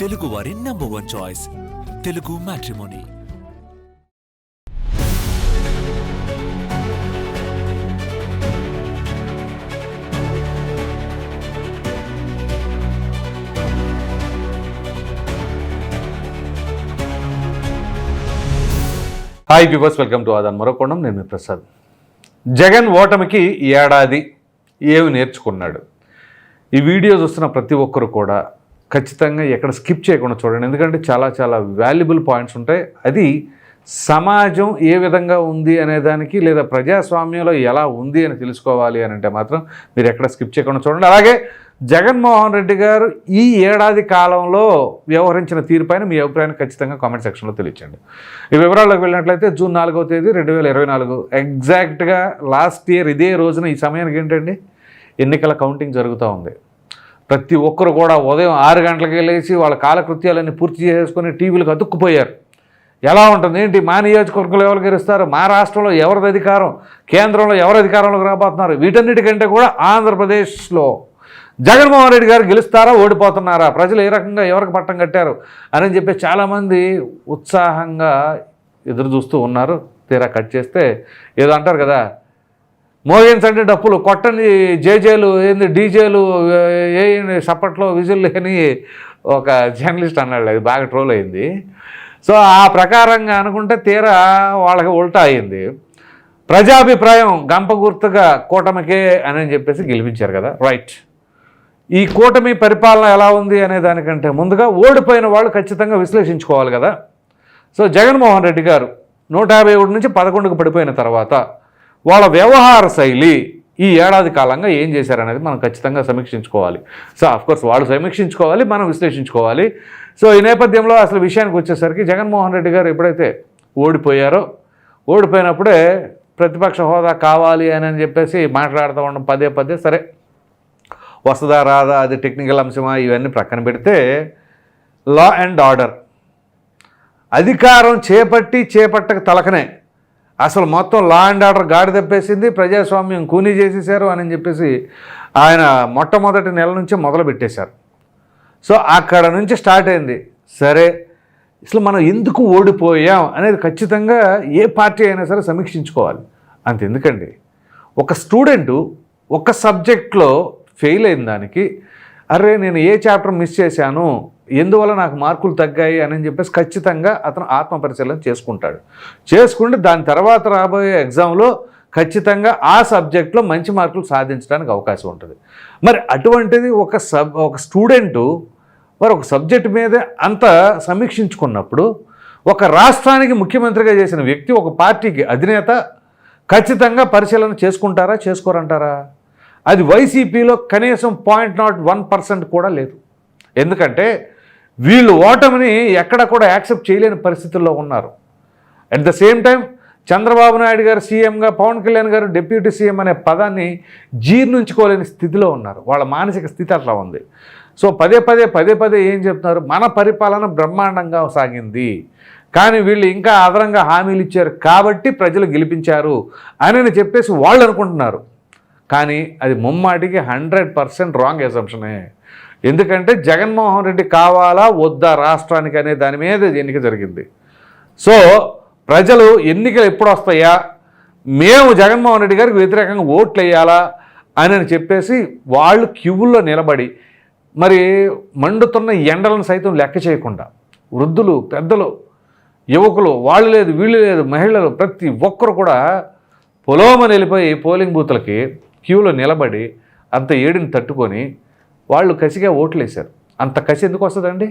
తెలుగు వారి number one choice Telugu matrimony hi viewers welcome to Aadhan మరోకోణం నేను మీ ప్రసాద్. జగన్ ఓటమికి ఏడాది ఏమి నేర్చుకున్నాడు? ఈ వీడియో చూస్తున్న ప్రతి ఒక్కరు కూడా ఖచ్చితంగా ఎక్కడ స్కిప్ చేయకుండా చూడండి. ఎందుకంటే చాలా చాలా వాల్యుబుల్ పాయింట్స్ ఉంటాయి. అది సమాజం ఏ విధంగా ఉంది అనేదానికి లేదా ప్రజాస్వామ్యంలో ఎలా ఉంది అని తెలుసుకోవాలి అని అంటే మాత్రం మీరు ఎక్కడ స్కిప్ చేయకుండా చూడండి. అలాగే జగన్మోహన్ రెడ్డి గారు ఈ ఏడాది కాలంలో వ్యవహరించిన తీరుపైన మీ అభిప్రాయాన్ని ఖచ్చితంగా కామెంట్ సెక్షన్లో తెలియచండి ఈ వివరాల్లోకి వెళ్ళినట్లయితే జూన్ నాలుగవ తేదీ రెండు వేల ఇరవై నాలుగు ఎగ్జాక్ట్గా లాస్ట్ ఇయర్ ఇదే రోజున ఈ సమయానికి ఏంటండి? ఎన్నికల కౌంటింగ్ జరుగుతూ ఉంది. ప్రతి ఒక్కరు కూడా ఉదయం ఆరు గంటలకి లేచి వాళ్ళ కాలకృత్యాలన్నీ పూర్తి చేసుకొని టీవీలకు అతుక్కుపోయారు. ఎలా ఉంటుంది? ఏంటి? మా నియోజకవర్గంలో ఎవరు గెలుస్తారు? మా రాష్ట్రంలో ఎవరిది అధికారం? కేంద్రంలో ఎవరు అధికారంలోకి రాబోతున్నారు? వీటన్నిటికంటే కూడా ఆంధ్రప్రదేశ్లో జగన్మోహన్ రెడ్డి గారు గెలుస్తారా ఓడిపోతున్నారా? ప్రజలు ఏ రకంగా ఎవరికి పట్టం కట్టారు? అని చెప్పి చాలామంది ఉత్సాహంగా ఎదురు చూస్తూ ఉన్నారు. తీరా కట్ చేస్తే ఏదో అంటారు కదా మోగించండి డప్పులు కొట్టండి జేజేలు ఏంది డీజేలు ఏ సప్పట్లో విజిల్ అని ఒక జర్నలిస్ట్ అన్నాడు అది బాగా ట్రోల్ అయింది. సో ఆ ప్రకారంగా అనుకుంటే తీరా వాళ్ళకి ఉల్టా అయింది. ప్రజాభిప్రాయం గంప గుర్తుగా కూటమికే అని చెప్పేసి గెలిపించారు కదా రైట్. ఈ కూటమి పరిపాలన ఎలా ఉంది అనే దానికంటే ముందుగా ఓడిపోయిన వాళ్ళు ఖచ్చితంగా విశ్లేషించుకోవాలి కదా. సో జగన్మోహన్ రెడ్డి గారు నూట యాభై ఒకటి నుంచి పదకొండుకు పడిపోయిన తర్వాత వాళ్ళ వ్యవహార శైలి ఈ ఏడాది కాలంగా ఏం చేశారనేది మనం ఖచ్చితంగా సమీక్షించుకోవాలి. సో అఫ్కోర్స్ వాళ్ళు సమీక్షించుకోవాలి మనం విశ్లేషించుకోవాలి. సో ఈ నేపథ్యంలో అసలు విషయానికి వచ్చేసరికి జగన్మోహన్ రెడ్డి గారు ఎప్పుడైతే ఓడిపోయారో ఓడిపోయినప్పుడే ప్రతిపక్ష హోదా కావాలి అని అని చెప్పేసి మాట్లాడుతూ ఉండడం పదే పదే సరే వస్తుందా రాదా అది టెక్నికల్ అంశమా ఇవన్నీ ప్రక్కన పెడితే లా అండ్ ఆర్డర్ అధికారం చేపట్టి చేపట్టక తలకనే అసలు మొత్తం లా అండ్ ఆర్డర్ గాడి తప్పేసింది ప్రజాస్వామ్యం కూనీ చేసేసారు అని చెప్పేసి ఆయన మొట్టమొదటి నెల నుంచే మొదలు పెట్టేశారు సో అక్కడ నుంచి స్టార్ట్ అయింది. సరే అసలు మనం ఎందుకు ఓడిపోయాం అనేది ఖచ్చితంగా ఏ పార్టీ అయినా సరే సమీక్షించుకోవాలి. అంత ఎందుకండి? ఒక స్టూడెంటు ఒక సబ్జెక్ట్లో ఫెయిల్ అయిన దానికి అరే నేను ఏ చాప్టర్ మిస్ చేశాను? ఎందువల్ల నాకు మార్కులు తగ్గాయి అని చెప్పేసి ఖచ్చితంగా అతను ఆత్మపరిశీలన చేసుకుంటాడు. చేసుకుంటే దాని తర్వాత రాబోయే ఎగ్జామ్లో ఖచ్చితంగా ఆ సబ్జెక్ట్లో మంచి మార్కులు సాధించడానికి అవకాశం ఉంటుంది. మరి అటువంటిది ఒక సబ్ ఒక స్టూడెంటు మరి ఒక సబ్జెక్ట్ మీదే అంత సమీక్షించుకున్నప్పుడు ఒక రాష్ట్రానికి ముఖ్యమంత్రిగా చేసిన వ్యక్తి ఒక పార్టీకి అధినేత ఖచ్చితంగా పరిశీలన చేసుకుంటారా చేసుకోరంటారా? అది వైసీపీలో కనీసం పాయింట్ నాట్ వన్ పర్సెంట్ కూడా లేదు. ఎందుకంటే వీళ్ళు ఓటమిని ఎక్కడ కూడా యాక్సెప్ట్ చేయలేని పరిస్థితుల్లో ఉన్నారు. At the same time Chandrababu Naidu garu సీఎంగా పవన్ కళ్యాణ్ గారు డిప్యూటీ సీఎం అనే పదాన్ని జీర్ణించుకోలేని స్థితిలో ఉన్నారు. వాళ్ళ మానసిక స్థితి అట్లా ఉంది. సో పదే పదే పదే పదే ఏం చెప్తున్నారు? మన పరిపాలన బ్రహ్మాండంగా సాగింది. కానీ వీళ్ళు ఇంకా అదనంగా హామీలు ఇచ్చారు. కాబట్టి ప్రజలు గెలిపించారు అని చెప్పేసి వాళ్ళు అనుకుంటున్నారు. కానీ అది ముమ్మాటికి హండ్రెడ్ పర్సెంట్ రాంగ్ ఎసంప్షనే ఎందుకంటే జగన్మోహన్ రెడ్డి కావాలా వద్దా రాష్ట్రానికి అనే దాని మీద ఎన్నిక జరిగింది. సో ప్రజలు ఎన్నికలు ఎప్పుడు వస్తాయా? మేము జగన్మోహన్ రెడ్డి గారికి వ్యతిరేకంగా ఓట్లు వేయాలా అని చెప్పేసి వాళ్ళు క్యూల్లో నిలబడి మరి మండుతున్న ఎండలను సైతం లెక్క చేయకుండా వృద్ధులు పెద్దలు యువకులు వాళ్ళు లేదు వీళ్ళు లేదు మహిళలు ప్రతి ఒక్కరు కూడా పొలోమని వెళ్ళిపోయి పోలింగ్ బూత్లకి క్యూలో నిలబడి అంత ఏడిని తట్టుకొని వాళ్ళు కసిగా ఓట్లు వేశారు అంత కసి ఎందుకు వస్తుందండి?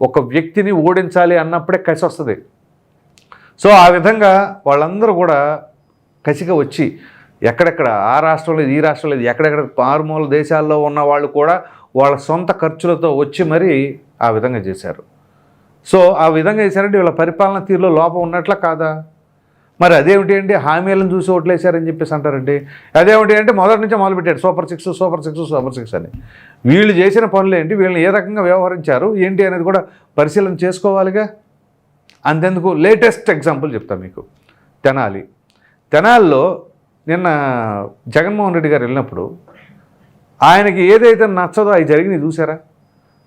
ఒక వ్యక్తిని ఓడించాలి అన్నప్పుడే కసి వస్తుంది. సో ఆ విధంగా వాళ్ళందరూ కూడా కసిగా వచ్చి ఎక్కడెక్కడ ఆ రాష్ట్రంలో ఈ రాష్ట్రంలో ఎక్కడెక్కడ మారుమూల దేశాల్లో ఉన్న వాళ్ళు కూడా వాళ్ళ సొంత ఖర్చులతో వచ్చి మరీ ఆ విధంగా చేశారు. సో ఆ విధంగా చేశారంటే వీళ్ళ పరిపాలన తీరులో లోపం ఉన్నట్ల కాదా? మరి అదేమిటి అంటే హామీలను చూసి ఓట్లేశారని చెప్పేసి అంటారండి. అదేమిటి అంటే మొదటి నుంచే మొదలుపెట్టాడు super six super six super six అని. వీళ్ళు చేసిన పనులు ఏంటి? వీళ్ళని ఏ రకంగా వ్యవహరించారు? ఏంటి అనేది కూడా పరిశీలన చేసుకోవాలిగా? అంతెందుకు? లేటెస్ట్ ఎగ్జాంపుల్ చెప్తా మీకు. తెనాలి. తెనాలిలో నిన్న జగన్మోహన్ రెడ్డి గారు వెళ్ళినప్పుడు ఆయనకి ఏదైతే నచ్చదో అవి జరిగినాయి చూసారా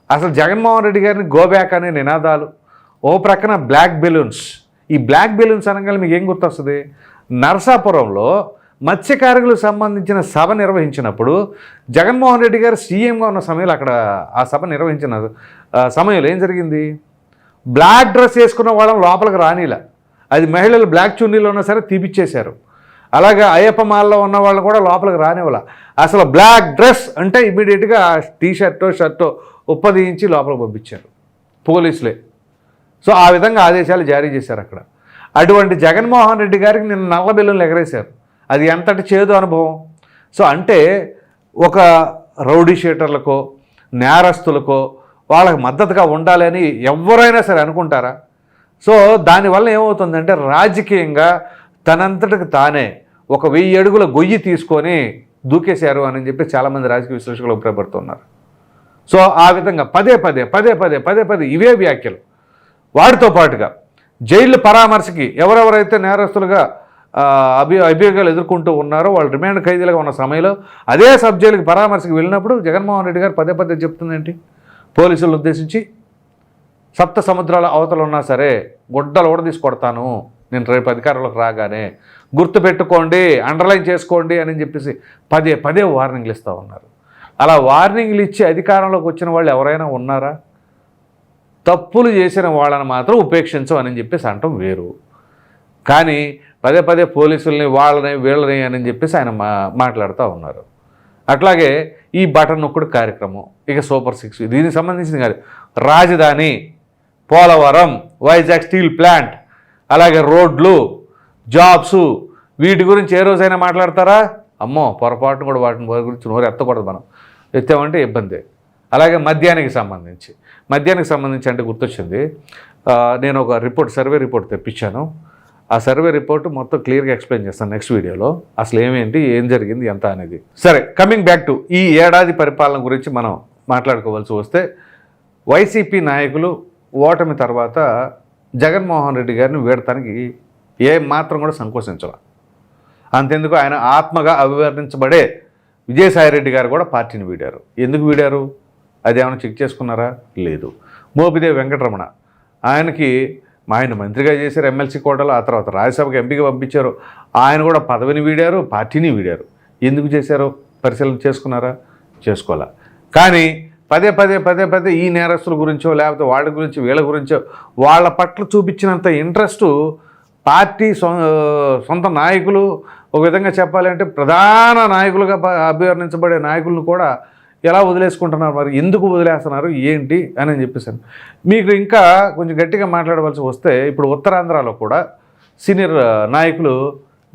అసలు జగన్మోహన్ రెడ్డి గారిని గోబ్యాక్ అనే నినాదాలు ఓ ప్రక్కన బ్లాక్ బెలూన్స్ ఈ బ్లాక్ బెలూన్స్ అనగానే మీకు ఏం గుర్తొస్తుంది? నరసాపురంలో మత్స్యకారులకు సంబంధించిన సభ నిర్వహించినప్పుడు జగన్మోహన్ రెడ్డి గారు సీఎంగా ఉన్న సమయంలో అక్కడ ఆ సభ నిర్వహించిన సమయంలో ఏం జరిగింది? బ్లాక్ డ్రెస్ వేసుకున్న వాళ్ళం లోపలికి రానిలా. అది మహిళలు బ్లాక్ చున్నీలో ఉన్నా సరే తీపిచ్చేశారు. అలాగే అయ్యప్ప మాల్లో ఉన్న వాళ్ళు కూడా లోపలికి రానివ్వాల. అసలు బ్లాక్ డ్రెస్ అంటే ఇమీడియట్గా టీ షర్టో షర్టో ఉప్పదీయించి లోపలికి పంపించారు. పోలీసులే. సో ఆ విధంగా ఆదేశాలు జారీ చేశారు అక్కడ. అటువంటి జగన్మోహన్ రెడ్డి గారికి నిన్న నల్ల బిల్లులు ఎగరేశారు. అది ఎంతటి చేదు అనుభవం? సో అంటే ఒక రౌడీ షీటర్లకో నేరస్తులకో వాళ్ళకి మద్దతుగా ఉండాలని ఎవరైనా సరే అనుకుంటారా? సో దానివల్ల ఏమవుతుందంటే రాజకీయంగా తనంతటికి తానే ఒక వెయ్యి అడుగుల గొయ్యి తీసుకొని దూకేశారు అని చెప్పి చాలామంది రాజకీయ విశ్లేషకులు అభిప్రాయపడుతున్నారు. సో ఆ విధంగా పదే పదే పదే పదే పదే పదే ఇవే వ్యాఖ్యలు. వాటితో పాటుగా జైలు పరామర్శకి ఎవరెవరైతే నేరస్తులుగా అభి అభియోగాలు ఎదుర్కొంటూ ఉన్నారో వాళ్ళు రిమాండ్ ఖైదీలుగా ఉన్న సమయంలో అదే సబ్ జైలుకి పరామర్శకి వెళ్ళినప్పుడు జగన్మోహన్ రెడ్డి గారు పదే పదే చెప్తుందేంటి? పోలీసులను ఉద్దేశించి సప్త సముద్రాల అవతలు ఉన్నా సరే గుడ్డలు ఊడదీసి కొడతాను. నేను రేపు అధికారంలోకి రాగానే గుర్తుపెట్టుకోండి అండర్లైన్ చేసుకోండి అని చెప్పేసి పదే పదే వార్నింగ్లు ఇస్తూ ఉన్నారు. అలా వార్నింగ్లు ఇచ్చి అధికారంలోకి వచ్చిన వాళ్ళు ఎవరైనా ఉన్నారా? తప్పులు చేసిన వాళ్ళని మాత్రం ఉపేక్షించం అని చెప్పేసి అంటాం వేరు. కానీ పదే పదే పోలీసుల్ని వాళ్ళని వీళ్ళని అని చెప్పేసి ఆయన మా మాట్లాడుతూ ఉన్నారు. అట్లాగే ఈ బటన్ నొక్కుడు కార్యక్రమం ఇక సూపర్ సిక్స్ దీనికి సంబంధించింది కాదు. రాజధాని పోలవరం వైజాగ్ స్టీల్ ప్లాంట్ అలాగే రోడ్లు జాబ్స్ వీటి గురించి ఏ రోజైనా మాట్లాడతారా? అమ్మో పొరపాటును కూడా వాటిని వాటి గురించి నోరు ఎత్తకూడదు మనం. ఎత్తామంటే ఇబ్బంది. అలాగే మద్యానికి సంబంధించి. మద్యానికి సంబంధించి అంటే గుర్తొచ్చింది. నేను ఒక రిపోర్ట్ సర్వే రిపోర్ట్ తెప్పించాను. ఆ సర్వే రిపోర్ట్ మొత్తం క్లియర్గా ఎక్స్ప్లెయిన్ చేస్తాను నెక్స్ట్ వీడియోలో. అసలు ఏమేంటి ఏం జరిగింది ఎంత అనేది. సరే కమింగ్ బ్యాక్ టు ఈ ఏడాది పరిపాలన గురించి మనం మాట్లాడుకోవాల్సి వస్తే వైసీపీ నాయకులు ఓటమి తర్వాత జగన్మోహన్ రెడ్డి గారిని వీడటానికి ఏ మాత్రం కూడా సంకోచించాల. అంతెందుకు ఆయన ఆత్మగా అభివర్ణించబడే విజయసాయిరెడ్డి గారు కూడా పార్టీని వీడారు. ఎందుకు వీడారు? అది ఏమైనా చెక్ చేసుకున్నారా? లేదు. మోపిదేవి వెంకటరమణ. ఆయనకి మా ఆయన మంత్రిగా చేశారు ఎమ్మెల్సీ కోటలో ఆ తర్వాత రాజ్యసభకు ఎంపీగా పంపించారు. ఆయన కూడా పదవిని వీడారు పార్టీని వీడారు. ఎందుకు చేశారో? పరిశీలన చేసుకున్నారా? చేసుకోవాలా కానీ పదే పదే పదే పదే ఈ నేరస్తుల గురించో లేకపోతే వాళ్ళ గురించి వీళ్ళ గురించో వాళ్ళ పట్ల చూపించినంత ఇంట్రెస్టు పార్టీ సొ- సొంత నాయకులు ఒక విధంగా చెప్పాలంటే ప్రధాన నాయకులుగా అభివర్ణించబడే నాయకులను కూడా ఎలా వదిలేసుకుంటున్నారు మరి? ఎందుకు వదిలేస్తున్నారు? ఏంటి? అని చెప్పేసాను మీకు ఇంకా కొంచెం గట్టిగా మాట్లాడవలసి వస్తే ఇప్పుడు ఉత్తరాంధ్రలో కూడా సీనియర్ నాయకులు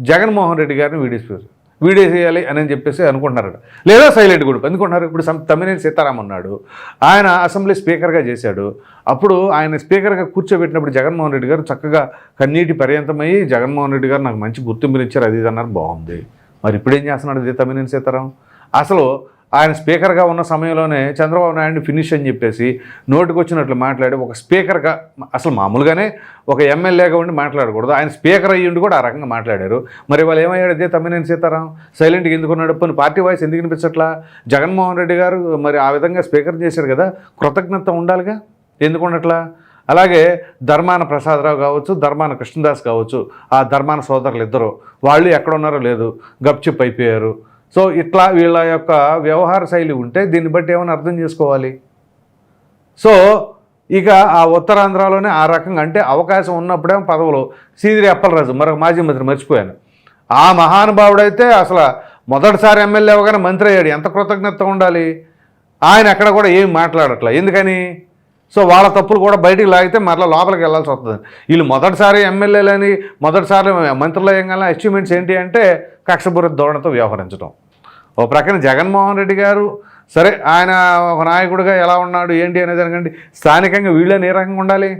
జగన్మోహన్ రెడ్డి గారిని వీడేసారు వీడేసేయాలి అని చెప్పేసి అనుకుంటున్నారు లేదా సైలెంట్ కూడా ఎందుకుంటున్నారు? ఇప్పుడు తమ్మినేని సీతారాం ఉన్నాడు. ఆయన అసెంబ్లీ స్పీకర్గా చేశాడు. అప్పుడు ఆయన స్పీకర్గా కూర్చోబెట్టినప్పుడు జగన్మోహన్ రెడ్డి గారు చక్కగా కన్నీటి పర్యంతమై జగన్మోహన్ రెడ్డి గారు నాకు మంచి గుర్తింపునిచ్చారు అది ఇది అన్నారు. బాగుంది. మరి ఇప్పుడు ఏం చేస్తున్నాడు ఇది తమ్మినేని సీతారాం? అసలు ఆయన స్పీకర్గా ఉన్న సమయంలోనే చంద్రబాబు నాయుడిని ఫినిష్ అని చెప్పేసి నోటికి వచ్చినట్లు మాట్లాడి ఒక స్పీకర్గా అసలు మామూలుగానే ఒక ఎమ్మెల్యేగా ఉండి మాట్లాడకూడదు. ఆయన స్పీకర్ అయ్యి కూడా ఆ రకంగా మాట్లాడారు. మరి వాళ్ళు ఏమయ్యాడు అదే తమ్మినేని సీతారాం? సైలెంట్గా ఎందుకున్నాడు పని పార్టీ వాయిస్ ఎందుకు వినిపించట్లా? జగన్మోహన్ రెడ్డి గారు మరి ఆ విధంగా స్పీకర్ చేశారు కదా కృతజ్ఞత ఉండాలిగా? ఎందుకు ఉండట్లా? అలాగే ధర్మాన ప్రసాదరావు కావచ్చు ధర్మాన కృష్ణదాస్ కావచ్చు ఆ ధర్మాన సోదరులు ఇద్దరు వాళ్ళు ఎక్కడ ఉన్నారో లేదు గప్చిప్ అయిపోయారు. సో ఇట్లా వీళ్ళ యొక్క వ్యవహార శైలి ఉంటే దీన్ని బట్టి ఏమైనా అర్థం చేసుకోవాలి. సో ఇక ఆ ఉత్తరాంధ్రలోనే ఆ రకంగా అంటే అవకాశం ఉన్నప్పుడేమో పదవులు. సీదిరి అప్పలరాజు మరొక మాజీ మంత్రి మర్చిపోయాను. ఆ మహానుభావుడైతే అసలు మొదటిసారి ఎమ్మెల్యే అవగానే మంత్రి అయ్యాడు. ఎంత కృతజ్ఞత ఉండాలి? ఆయన ఎక్కడ కూడా ఏం మాట్లాడట్లే. ఎందుకని? సో వాళ్ళ తప్పులు కూడా బయటికి లాగితే మరలా లోపలికి వెళ్ళాల్సి వస్తుంది. వీళ్ళు మొదటిసారి ఎమ్మెల్యేలని మొదటిసారి మంత్రులు అచీవ్మెంట్స్ ఏంటి అంటే కక్షపూరిత ధోరణితో వ్యవహరించడం ఓ ప్రక్కన జగన్మోహన్ రెడ్డి గారు సరే ఆయన ఒక నాయకుడిగా ఎలా ఉన్నాడు ఏంటి అనేది అనకండి స్థానికంగా వీళ్ళే ఏ రకంగా ఉండాలి?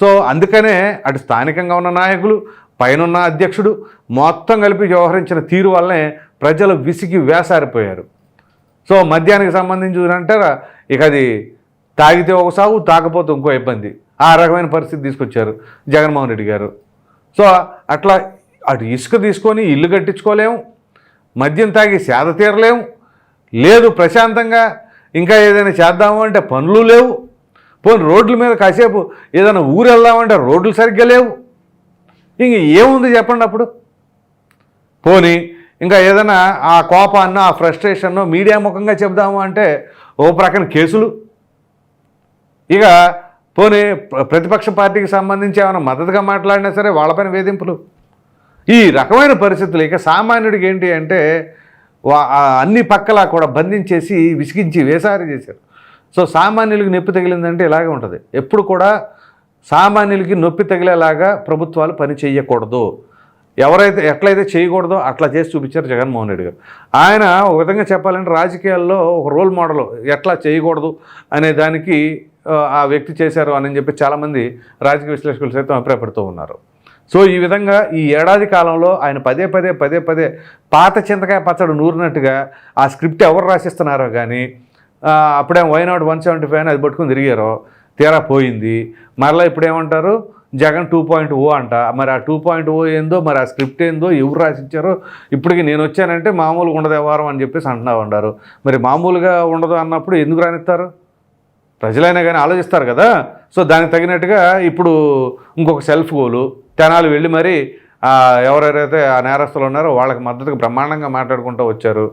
సో అందుకనే అటు స్థానికంగా ఉన్న నాయకులు పైనున్న అధ్యక్షుడు మొత్తం కలిపి వ్యవహరించిన తీరు వల్లనే ప్రజలు విసిగి వేసారిపోయారు. సో మద్యానికి సంబంధించి చూడంటే ఇక అది తాగితే ఒక సాగు తాకపోతే ఇంకో ఇబ్బంది. ఆ రకమైన పరిస్థితి తీసుకొచ్చారు జగన్మోహన్ రెడ్డి గారు. సో అట్లా అటు ఇసుక తీసుకొని ఇల్లు కట్టించుకోలేము మద్యం తాగి సేద తీరలేము లేదు ప్రశాంతంగా ఇంకా ఏదైనా చేద్దాము అంటే పనులు లేవు. పోనీ రోడ్ల మీద కాసేపు ఏదైనా ఊరు వెళ్దామంటే రోడ్లు సరిగ్గా లేవు. ఇంక ఏముంది చెప్పండి అప్పుడు? పోనీ ఇంకా ఏదైనా ఆ కోపాన్న ఆ ఫ్రస్ట్రేషన్నో మీడియా ముఖంగా చెబుదాము అంటే ఓ ప్రక్కన కేసులు ఇక పోనీ ప్రతిపక్ష పార్టీకి సంబంధించి ఏమైనా మద్దతుగా మాట్లాడినా సరే వాళ్ళపైన వేధింపులు. ఈ రకమైన పరిస్థితులు ఇక సామాన్యుడికి ఏంటి అంటే అన్ని పక్కలా కూడా బంధించేసి విసిగించి వేసారి చేశారు. సో సామాన్యులకి నొప్పి తగిలిందంటే ఇలాగే ఉంటుంది. ఎప్పుడు కూడా సామాన్యులకి నొప్పి తగిలేలాగా ప్రభుత్వాలు పని చేయకూడదు ఎవరైతే ఎట్లయితే చేయకూడదో అట్లా చేసి చూపించారు జగన్మోహన్ రెడ్డి గారు. ఆయన ఒక విధంగా చెప్పాలంటే రాజకీయాల్లో ఒక రోల్ మోడల్ ఎట్లా చేయకూడదు అనే దానికి ఆ, వ్యక్తి చేశారు అని చెప్పి చాలామంది రాజకీయ విశ్లేషకులు సైతం అభిప్రాయపడుతూ ఉన్నారు. సో ఈ విధంగా ఈ ఏడాది కాలంలో ఆయన పదే పదే పదే పదే పాత చింతకాయ పచ్చడి నూరినట్టుగా ఆ స్క్రిప్ట్ ఎవరు రాసిస్తున్నారో కానీ అప్పుడే వైనాట్ వన్ సెవెంటీ ఫైవ్ అని అది పట్టుకుని తిరిగారో తీరా పోయింది. మరలా ఇప్పుడేమంటారు? జగన్ టూ పాయింట్ ఓ అంట. మరి ఆ టూ పాయింట్ ఓ ఏందో మరి ఆ స్క్రిప్ట్ ఏందో ఎవరు రాసిచ్చారో ఇప్పటికి నేను వచ్చానంటే మామూలుగా ఉండదు వ్యవహారం అని చెప్పేసి అంటున్నా ఉన్నారు మరి మామూలుగా ఉండదు అన్నప్పుడు ఎందుకు రానిస్తారు? ప్రజలైనా కానీ ఆలోచిస్తారు కదా. సో దానికి తగినట్టుగా ఇప్పుడు ఇంకొక సెల్ఫ్ గోలు తెనాలు వెళ్ళి మరి ఎవరెవరైతే ఆ నేరస్తులు ఉన్నారో వాళ్ళకి మద్దతుగా బ్రహ్మాండంగా మాట్లాడుకుంటూ వచ్చారు.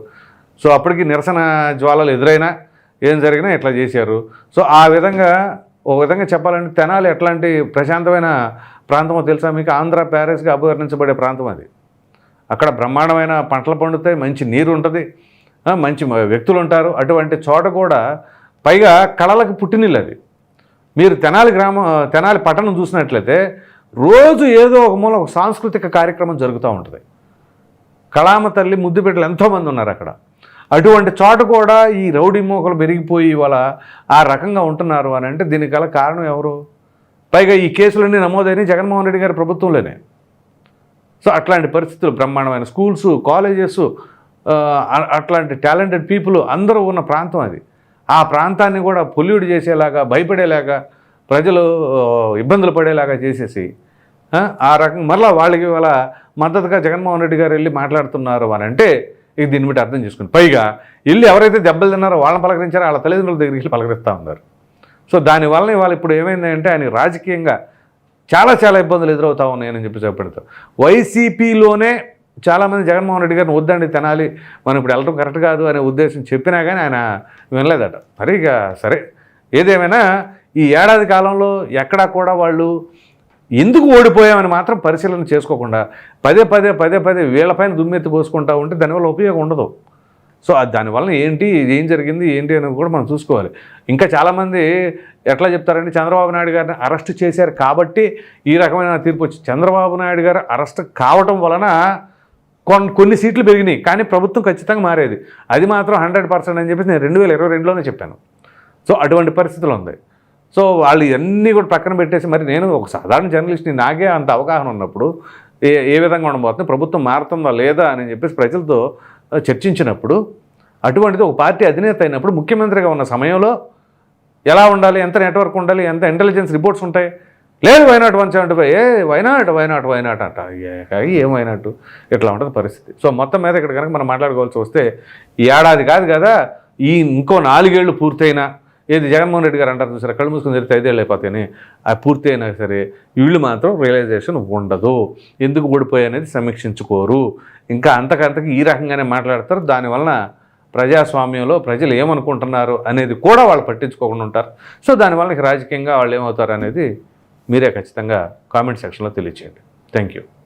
సో అప్పటికి నిరసన జ్వాలలు ఎదురైనా ఏం జరిగినా ఇట్లా చేశారు. సో ఆ విధంగా ఒక విధంగా చెప్పాలంటే తెనాలి ఎట్లాంటి ప్రశాంతమైన ప్రాంతమో తెలుసా మీకు? ఆంధ్ర ప్యారిస్గా అభివర్ణించబడే ప్రాంతం అది. అక్కడ బ్రహ్మాండమైన పంటలు పండుతాయి మంచి నీరు ఉంటుంది మంచి వ్యక్తులు ఉంటారు. అటువంటి చోట కూడా పైగా కళలకు పుట్టినిల్లు అది. మీరు తెనాలి గ్రామం తెనాలి పట్టణం చూసినట్లయితే రోజు ఏదో ఒక మూల ఒక సాంస్కృతిక కార్యక్రమం జరుగుతూ ఉంటుంది. కళామ తల్లి ముద్దు బిడ్డలు ఎంతోమంది ఉన్నారు అక్కడ. అటువంటి చోట కూడా ఈ రౌడీ మూకలు పెరిగిపోయి ఇవాళ ఆ రకంగా ఉంటున్నారు అని అంటే దీనికి గల కారణం ఎవరు? పైగా ఈ కేసులన్నీ నమోదైనవి జగన్మోహన్ రెడ్డి గారి ప్రభుత్వంలోనే. సో అట్లాంటి పరిస్థితులు బ్రహ్మాండమైన స్కూల్స్ కాలేజెస్ అట్లాంటి టాలెంటెడ్ పీపుల్ అందరూ ఉన్న ప్రాంతం అది. ఆ ప్రాంతాన్ని కూడా పొల్యూడ్ చేసేలాగా భయపడేలాగా ప్రజలు ఇబ్బందులు పడేలాగా చేసేసి ఆ, రకం మళ్ళీ వాళ్ళకి వాళ్ళ మద్దతుగా జగన్మోహన్ రెడ్డి గారు వెళ్ళి మాట్లాడుతున్నారు అని అంటే ఇక దీన్ని బట్టి అర్థం చేసుకుని. పైగా వెళ్ళి ఎవరైతే దెబ్బలు తిన్నారో వాళ్ళని పలకరించారో? వాళ్ళ తల్లిదండ్రుల దగ్గరికి వెళ్ళి పలకరిస్తూ ఉన్నారు. సో దానివల్ల ఇవాళ ఇప్పుడు ఏమైందంటే ఆయన రాజకీయంగా చాలా చాలా ఇబ్బందులు ఎదురవుతా ఉన్నాయని చెప్పి చెప్పబడతారు. వైసీపీలోనే చాలామంది జగన్మోహన్ రెడ్డి గారిని వద్దండి తినాలి మనం ఇప్పుడు వెళ్ళడం కరెక్ట్ కాదు అనే ఉద్దేశం చెప్పినా కానీ ఆయన వినలేదట. మరి ఇక సరే ఏదేమైనా ఈ ఏడాది కాలంలో ఎక్కడా కూడా వాళ్ళు ఎందుకు ఓడిపోయామని మాత్రం పరిశీలన చేసుకోకుండా పదే పదే పదే పదే వీళ్ళపైన దుమ్మెత్తి పోసుకుంటా ఉంటే దానివల్ల ఉపయోగం ఉండదు. సో దానివల్ల ఏంటి ఏం జరిగింది ఏంటి అనేది కూడా మనం చూసుకోవాలి. ఇంకా చాలామంది ఎట్లా చెప్తారంటే చంద్రబాబు నాయుడు గారిని అరెస్ట్ చేశారు కాబట్టి ఈ రకమైన తీర్పు వచ్చి చంద్రబాబు నాయుడు గారు అరెస్ట్ కావటం వలన కొన్ని సీట్లు పెరిగినాయి కానీ ప్రభుత్వం ఖచ్చితంగా మారేది. అది మాత్రం హండ్రెడ్ పర్సెంట్ అని చెప్పేసి నేను రెండు వేల ఇరవై రెండులోనే చెప్పాను. సో అటువంటి పరిస్థితులు ఉంది. సో వాళ్ళు ఇవన్నీ కూడా పక్కన పెట్టేసి మరి నేను ఒక సాధారణ జర్నలిస్ట్ని నాకే అంత అవగాహన ఉన్నప్పుడు ఏ ఏ విధంగా ఉండబోతుంది ప్రభుత్వం మారుతుందా లేదా అని చెప్పేసి ప్రజలతో చర్చించినప్పుడు అటువంటిది ఒక పార్టీ అధినేత అయినప్పుడు ముఖ్యమంత్రిగా ఉన్న సమయంలో ఎలా ఉండాలి ఎంత నెట్వర్క్ ఉండాలి ఎంత ఇంటెలిజెన్స్ రిపోర్ట్స్ ఉంటాయి లేదు why not one seventy five A why not why not why not అంట. ఏ- ఏం ఇట్లా ఉంటుంది పరిస్థితి. సో మొత్తం మీద ఇక్కడ కనుక మనం మాట్లాడుకోవాల్సి వస్తే ఏడాది కాదు కదా ఈ ఇంకో నాలుగేళ్ళు పూర్తయినా ఏది జగన్మోహన్ రెడ్డి గారు అంటారు చూసారా కళ్ళు మూసుకుని తిరిగితే ఐదేళ్ళు అయిపోతాయని ఆ పూర్తి అయినా సరే వీళ్ళు మాత్రం రియలైజేషన్ ఉండదు. ఎందుకు ఓడిపోయి అనేది సమీక్షించుకోరు. ఇంకా అంతకంతకి ఈ రకంగానే మాట్లాడతారు. దానివలన ప్రజాస్వామ్యంలో ప్రజలు ఏమనుకుంటున్నారు అనేది కూడా వాళ్ళు పట్టించుకోకుండా ఉంటారు. సో దానివల్ల రాజకీయంగా వాళ్ళు ఏమవుతారు అనేది మీరే ఖచ్చితంగా కామెంట్ సెక్షన్లో తెలియచేయండి. Thank you.